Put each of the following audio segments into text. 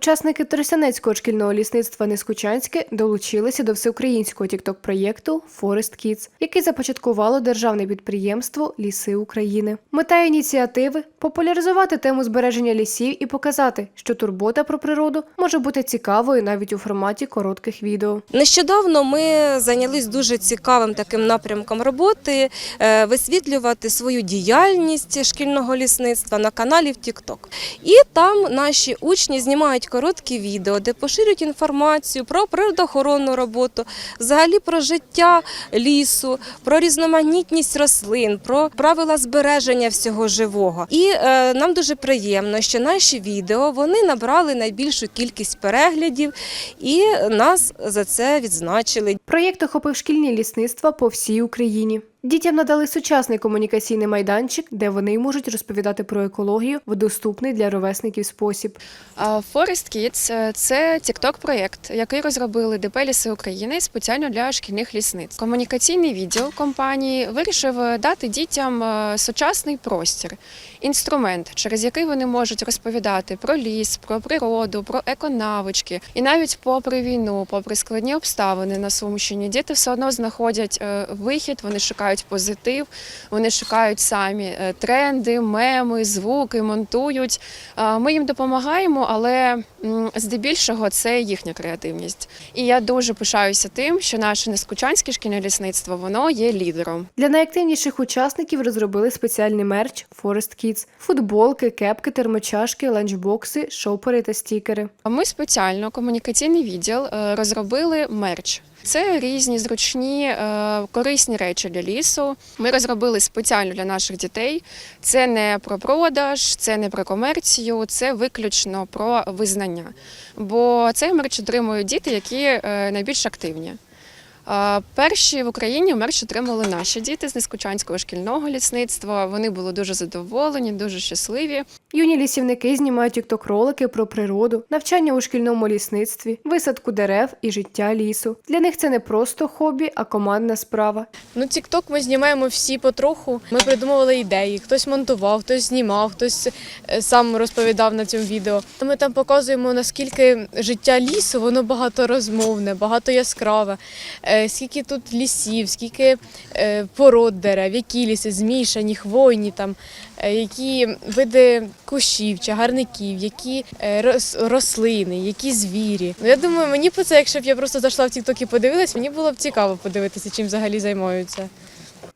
Учасники Тростянецького шкільного лісництва Нескучанське долучилися до всеукраїнського тікток-проєкту Forest Kids, який започаткувало державне підприємство Ліси України. Мета ініціативи популяризувати тему збереження лісів і показати, що турбота про природу може бути цікавою навіть у форматі коротких відео. Нещодавно ми зайнялись дуже цікавим таким напрямком роботи е, висвітлювати свою діяльність шкільного лісництва на каналі в TikTok. І там наші учні знімають короткі відео, де поширюють інформацію про природоохоронну роботу, взагалі про життя лісу, про різноманітність рослин, про правила збереження всього живого. І е, нам дуже приємно, що наші відео вони набрали найбільшу кількість переглядів і нас за це відзначили. Проєкт охопив шкільні лісництва по всій Україні. Дітям надали сучасний комунікаційний майданчик, де вони можуть розповідати про екологію в доступний для ровесників спосіб. Forest Kids – це тікток проєкт, який розробили ДП «Ліси України спеціально для шкільних лісниць. Комунікаційний відділ компанії вирішив дати дітям е, сучасний простір, інструмент, через який вони можуть розповідати про ліс, про природу, про еконавички. І навіть попри війну, попри складні обставини на Сумщині, діти все одно знаходять е, вихід, вони шукають позитив, вони шукають самі е, тренди, меми, звуки, монтують. Ми їм допомагаємо, але здебільшого це їхня креативність. І я дуже пишаюся тим, що наше нескучанське шкільне лісництво воно є лідером. Для найактивніших учасників розробили спеціальний мерч Forest Kids – футболки, кепки, термочашки, ланчбокси, шопери та стікери. А Ми спеціально комунікаційний відділ е, розробили мерч. Це різні зручні е, корисні речі для лісу. Ми розробили спеціально для наших дітей. Це не про продаж, це не про комерцію, це виключно про визнання. Бо цей мерч отримують діти, які е, найбільш активні. Е, Перші в Україні мерч отримали наші діти з Нескучанського шкільного лісництва. Вони були дуже задоволені, дуже щасливі. Юні лісівники знімають тікток-ролики про природу, навчання у шкільному лісництві, висадку дерев і життя лісу. Для них це не просто хобі, а командна справа. Ну, TikTok ми знімаємо всі потроху. Ми придумували ідеї. Хтось монтував, хтось знімав, хтось е, сам розповідав на цьому відео. Ми там показуємо наскільки життя лісу, воно багаторозмовне, багато яскраве. Е, Скільки тут лісів, скільки е, пород дерев, які ліси змішані, хвойні там, е, які види кущів, чагарників, які рослини, які звірі. Ну я думаю, мені по це, якщо б я просто зайшла в TikTok і подивилась, мені було б цікаво подивитися, чим взагалі займаються.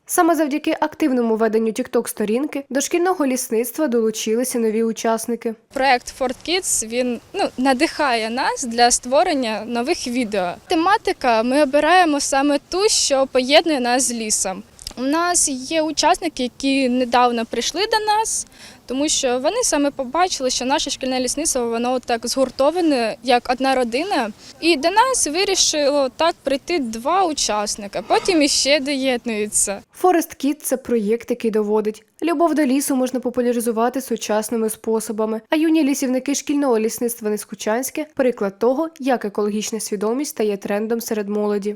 Саме завдяки активному веденню тікток-сторінки до шкільного лісництва долучилися нові учасники. Проект Ford Kids він ну надихає нас для створення нових відео. Тематика ми обираємо саме ту, що поєднує нас з лісом. У нас є учасники, які недавно прийшли до нас, тому що вони саме побачили, що наше шкільне лісництво воно так згуртоване як одна родина. І до нас вирішило так прийти два учасника. Потім іще доєднуються. Forest Kids – це проєкт, який доводить. Любов до лісу можна популяризувати сучасними способами. А юні лісівники шкільного лісництва Нескучанське – приклад того, як екологічна свідомість стає трендом серед молоді.